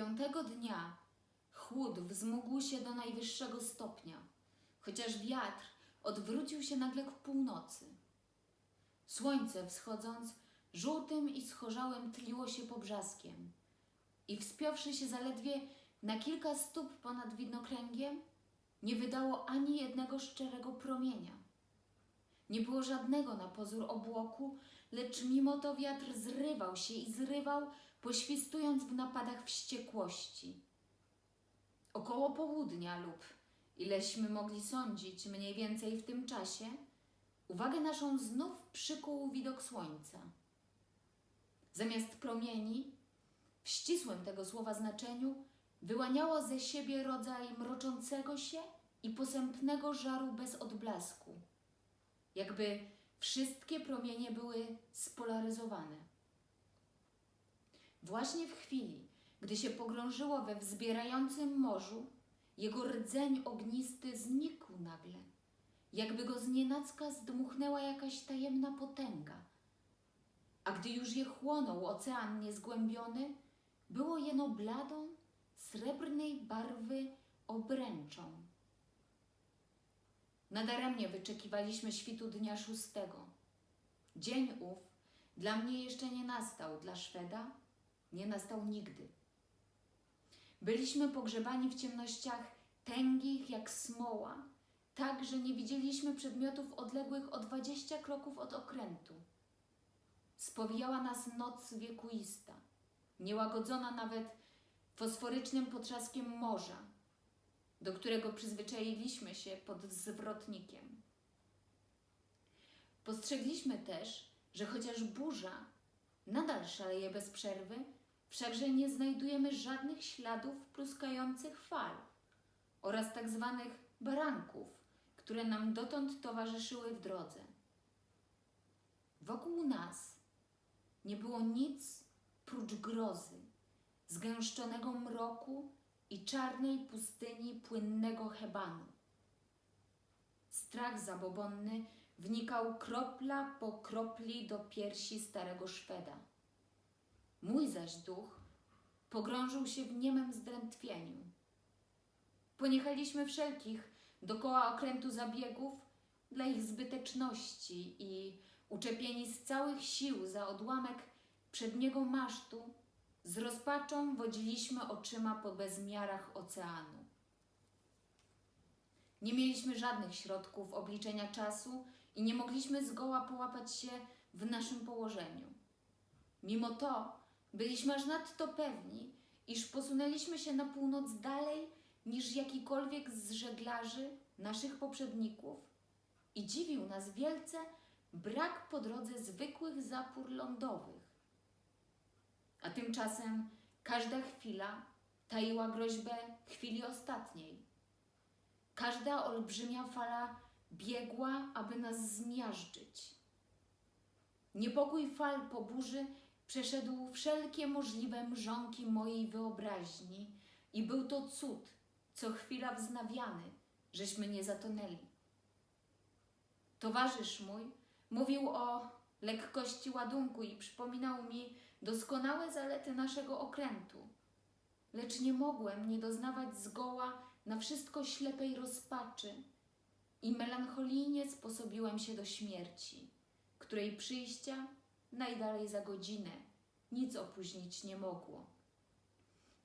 Piątego dnia chłód wzmógł się do najwyższego stopnia, chociaż wiatr odwrócił się nagle ku północy. Słońce wschodząc, żółtym i schorzałym tliło się pobrzaskiem i wspiąwszy się zaledwie na kilka stóp ponad widnokręgiem, nie wydało ani jednego szczerego promienia. Nie było żadnego na pozór obłoku, lecz mimo to wiatr zrywał się i zrywał, poświstując w napadach wściekłości. Około południa lub, ileśmy mogli sądzić, mniej więcej w tym czasie, uwagę naszą znów przykuł widok słońca. Zamiast promieni, w ścisłym tego słowa znaczeniu, wyłaniało ze siebie rodzaj mroczącego się i posępnego żaru bez odblasku, jakby wszystkie promienie były spolaryzowane. Właśnie w chwili, gdy się pogrążyło we wzbierającym morzu, jego rdzeń ognisty znikł nagle, jakby go znienacka zdmuchnęła jakaś tajemna potęga. A gdy już je chłonął ocean niezgłębiony, było jeno bladą, srebrnej barwy obręczą. Nadaremnie wyczekiwaliśmy świtu dnia szóstego. Dzień ów dla mnie jeszcze nie nastał, dla Szweda nie nastał nigdy. Byliśmy pogrzebani w ciemnościach tęgich jak smoła, tak, że nie widzieliśmy przedmiotów odległych o dwadzieścia kroków od okrętu. Spowijała nas noc wiekuista, niełagodzona nawet fosforycznym potrzaskiem morza, do którego przyzwyczailiśmy się pod zwrotnikiem. Postrzegliśmy też, że chociaż burza nadal szaleje bez przerwy, wszakże nie znajdujemy żadnych śladów pluskających fal oraz tak zwanych baranków, które nam dotąd towarzyszyły w drodze. Wokół nas nie było nic prócz grozy, zgęszczonego mroku i czarnej pustyni płynnego hebanu. Strach zabobonny wnikał kropla po kropli do piersi starego Szweda. Mój zaś duch pogrążył się w niemym zdrętwieniu. Poniechaliśmy wszelkich dokoła okrętu zabiegów dla ich zbyteczności i uczepieni z całych sił za odłamek przedniego masztu, z rozpaczą wodziliśmy oczyma po bezmiarach oceanu. Nie mieliśmy żadnych środków obliczenia czasu i nie mogliśmy zgoła połapać się w naszym położeniu. Mimo to byliśmy aż nadto pewni, iż posunęliśmy się na północ dalej niż jakikolwiek z żeglarzy naszych poprzedników i dziwił nas wielce brak po drodze zwykłych zapór lądowych. A tymczasem każda chwila taiła groźbę chwili ostatniej. Każda olbrzymia fala biegła, aby nas zmiażdżyć. Niepokój fal po burzy przeszedł wszelkie możliwe mrzonki mojej wyobraźni i był to cud, co chwila wznawiany, żeśmy nie zatonęli. Towarzysz mój mówił o lekkości ładunku i przypominał mi doskonałe zalety naszego okrętu, lecz nie mogłem nie doznawać zgoła na wszystko ślepej rozpaczy i melancholijnie sposobiłem się do śmierci, której przyjścia najdalej za godzinę nic opóźnić nie mogło.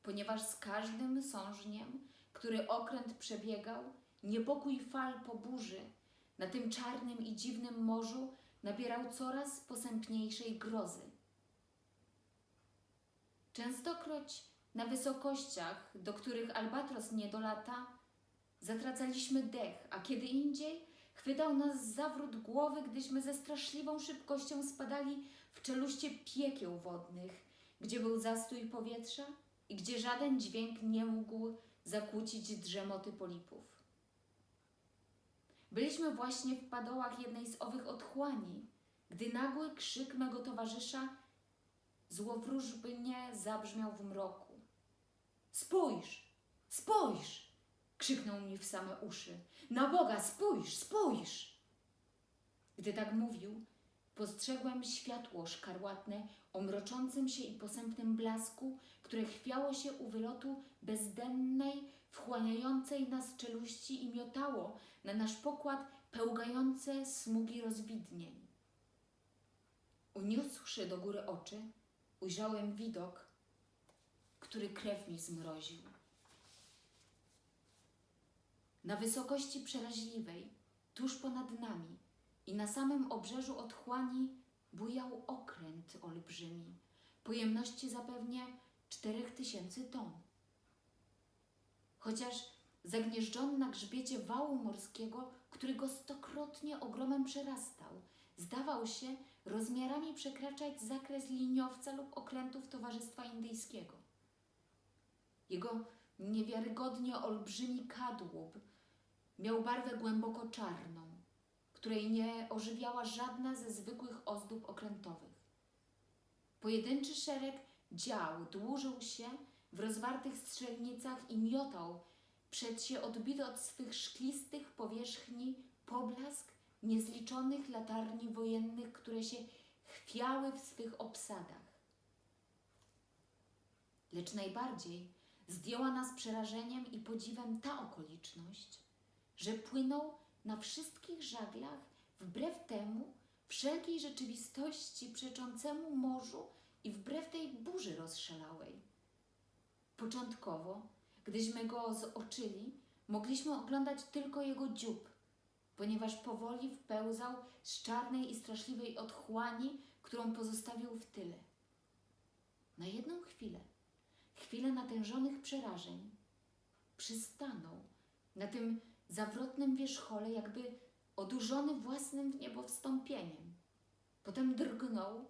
Ponieważ z każdym sążniem, który okręt przebiegał, niepokój fal po burzy na tym czarnym i dziwnym morzu nabierał coraz posępniejszej grozy. Częstokroć na wysokościach, do których albatros nie dolata, zatracaliśmy dech, a kiedy indziej chwytał nas zawrót głowy, gdyśmy ze straszliwą szybkością spadali w czeluście piekieł wodnych, gdzie był zastój powietrza i gdzie żaden dźwięk nie mógł zakłócić drzemoty polipów. Byliśmy właśnie w padołach jednej z owych otchłani, gdy nagły krzyk mego towarzysza złowróżbnie zabrzmiał w mroku. Spójrz, spójrz! krzyknął mi w same uszy. Na Boga, spójrz, spójrz! Gdy tak mówił, postrzegłem światło szkarłatne o mroczącym się i posępnym blasku, które chwiało się u wylotu bezdennej, wchłaniającej nas czeluści i miotało na nasz pokład pełgające smugi rozwidnień. Uniósłszy do góry oczy, ujrzałem widok, który krew mi zmroził. Na wysokości przeraźliwej, tuż ponad nami i na samym obrzeżu otchłani bujał okręt olbrzymi, pojemności zapewnie czterech tysięcy ton. Chociaż zagnieżdżony na grzbiecie wału morskiego, który go stokrotnie ogromem przerastał, zdawał się rozmiarami przekraczać zakres liniowca lub okrętów Towarzystwa Indyjskiego. Jego niewiarygodnie olbrzymi kadłub miał barwę głęboko czarną, której nie ożywiała żadna ze zwykłych ozdób okrętowych. Pojedynczy szereg dział dłużył się w rozwartych strzelnicach i miotał przed się odbity od swych szklistych powierzchni poblask niezliczonych latarni wojennych, które się chwiały w swych obsadach. Lecz najbardziej zdjęła nas przerażeniem i podziwem ta okoliczność, że płynął na wszystkich żaglach wbrew temu wszelkiej rzeczywistości przeczącemu morzu i wbrew tej burzy rozszalałej. Początkowo, gdyśmy go zoczyli, mogliśmy oglądać tylko jego dziób, ponieważ powoli wpełzał z czarnej i straszliwej otchłani, którą pozostawił w tyle. Na jedną chwilę, chwilę natężonych przerażeń, przystanął na tym zawrotnym wierzchole, jakby odurzony własnym w niebo wstąpieniem. Potem drgnął,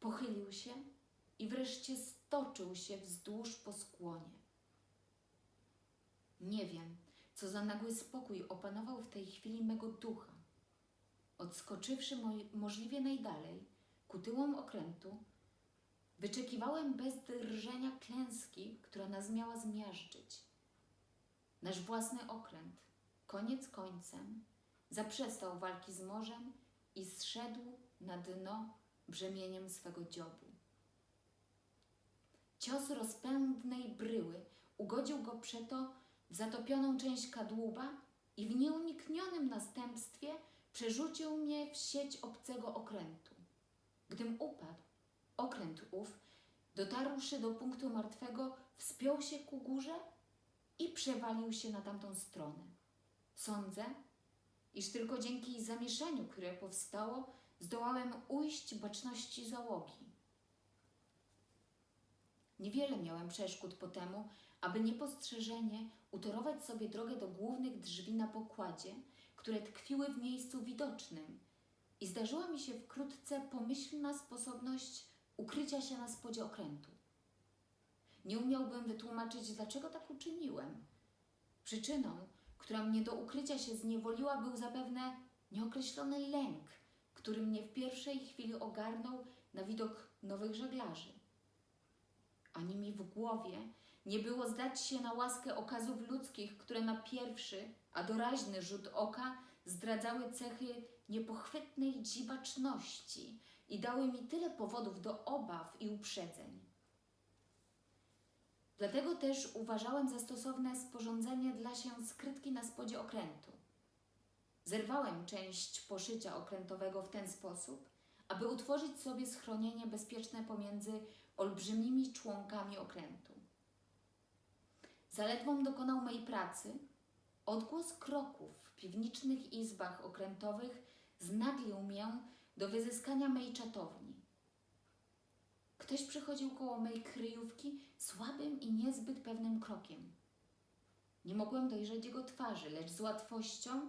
pochylił się i wreszcie stoczył się wzdłuż po skłonie. Nie wiem, co za nagły spokój opanował w tej chwili mego ducha. Odskoczywszy możliwie najdalej, ku tyłom okrętu, wyczekiwałem bez drżenia klęski, która nas miała zmiażdżyć. Nasz własny okręt, koniec końcem, zaprzestał walki z morzem i zszedł na dno brzemieniem swego dziobu. Cios rozpędnej bryły ugodził go przeto w zatopioną część kadłuba i w nieuniknionym następstwie przerzucił mnie w sieć obcego okrętu. Gdym upadł, okręt ów, dotarłszy do punktu martwego, wspiął się ku górze i przewalił się na tamtą stronę. Sądzę, iż tylko dzięki zamieszaniu, które powstało, zdołałem ujść baczności załogi. Niewiele miałem przeszkód po temu, aby niepostrzeżenie utorować sobie drogę do głównych drzwi na pokładzie, które tkwiły w miejscu widocznym i zdarzyła mi się wkrótce pomyślna sposobność ukrycia się na spodzie okrętu. Nie umiałbym wytłumaczyć, dlaczego tak uczyniłem. Przyczyną, która mnie do ukrycia się zniewoliła, był zapewne nieokreślony lęk, który mnie w pierwszej chwili ogarnął na widok nowych żeglarzy. Ani mi w głowie nie było zdać się na łaskę okazów ludzkich, które na pierwszy, a doraźny rzut oka zdradzały cechy niepochwytnej dziwaczności i dały mi tyle powodów do obaw i uprzedzeń. Dlatego też uważałem za stosowne sporządzenie dla się skrytki na spodzie okrętu. Zerwałem część poszycia okrętowego w ten sposób, aby utworzyć sobie schronienie bezpieczne pomiędzy olbrzymimi członkami okrętu. Zaledwom dokonał mej pracy, odgłos kroków w piwniczych izbach okrętowych znaglił mię do wyzyskania mej czatowni. Ktoś przychodził koło mej kryjówki słabym i niezbyt pewnym krokiem. Nie mogłem dojrzeć jego twarzy, lecz z łatwością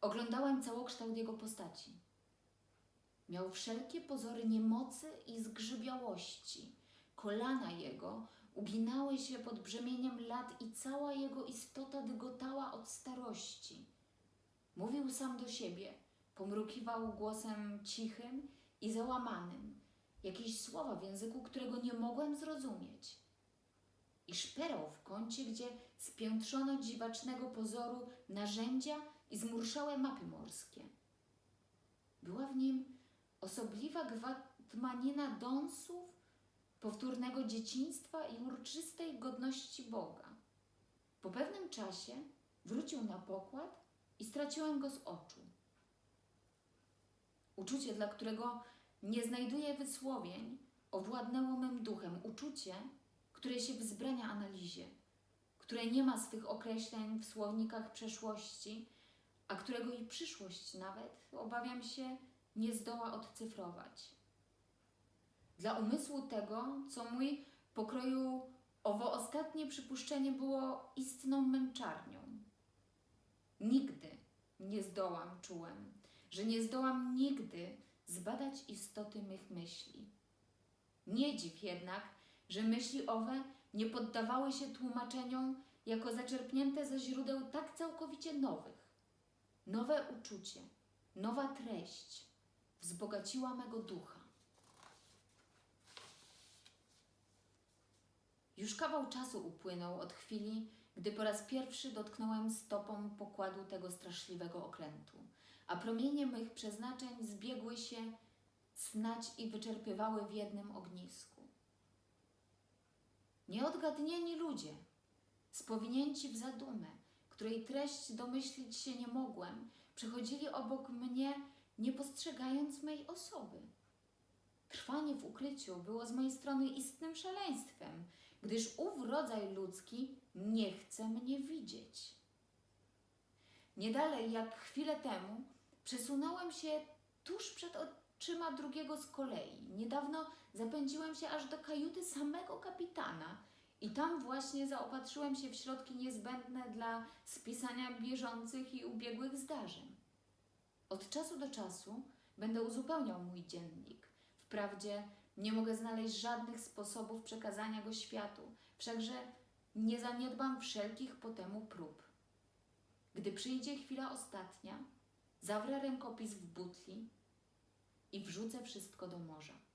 oglądałem całokształt jego postaci. Miał wszelkie pozory niemocy i zgrzybiałości. Kolana jego uginały się pod brzemieniem lat i cała jego istota dygotała od starości. Mówił sam do siebie, pomrukiwał głosem cichym i załamanym, jakieś słowa w języku, którego nie mogłem zrozumieć. I szperał w kącie, gdzie spiętrzono dziwacznego pozoru narzędzia i zmurszałe mapy morskie. Była w nim osobliwa gwatmanina dąsów, powtórnego dzieciństwa i uroczystej godności Boga. Po pewnym czasie wrócił na pokład i straciłem go z oczu. Uczucie, dla którego nie znajduję wysłowień, owładnęło mym duchem. Uczucie, które się wzbrania analizie, które nie ma swych określeń w słownikach przeszłości, a którego i przyszłość nawet, obawiam się, nie zdoła odcyfrować. Dla umysłu tego, co mój pokroju owo ostatnie przypuszczenie było istną męczarnią. Nigdy nie zdołam, czułem, że nie zdołam nigdy zbadać istoty mych myśli. Nie dziw jednak, że myśli owe nie poddawały się tłumaczeniom jako zaczerpnięte ze źródeł tak całkowicie nowych. Nowe uczucie, nowa treść wzbogaciła mego ducha. Już kawał czasu upłynął od chwili, gdy po raz pierwszy dotknąłem stopą pokładu tego straszliwego okrętu, a promienie mych przeznaczeń zbiegły się snać i wyczerpywały w jednym ognisku. Nieodgadnieni ludzie, spowinięci w zadumę, której treść domyślić się nie mogłem, przechodzili obok mnie, nie postrzegając mej osoby. Trwanie w ukryciu było z mojej strony istnym szaleństwem, gdyż ów rodzaj ludzki nie chce mnie widzieć. Nie dalej jak chwilę temu przesunąłem się tuż przed oczyma drugiego z kolei. Niedawno zapędziłem się aż do kajuty samego kapitana i tam właśnie zaopatrzyłem się w środki niezbędne dla spisania bieżących i ubiegłych zdarzeń. Od czasu do czasu będę uzupełniał mój dziennik. Wprawdzie nie mogę znaleźć żadnych sposobów przekazania go światu, wszakże nie zaniedbam wszelkich po temu prób. Gdy przyjdzie chwila ostatnia, zawrę rękopis w butli i wrzucę wszystko do morza.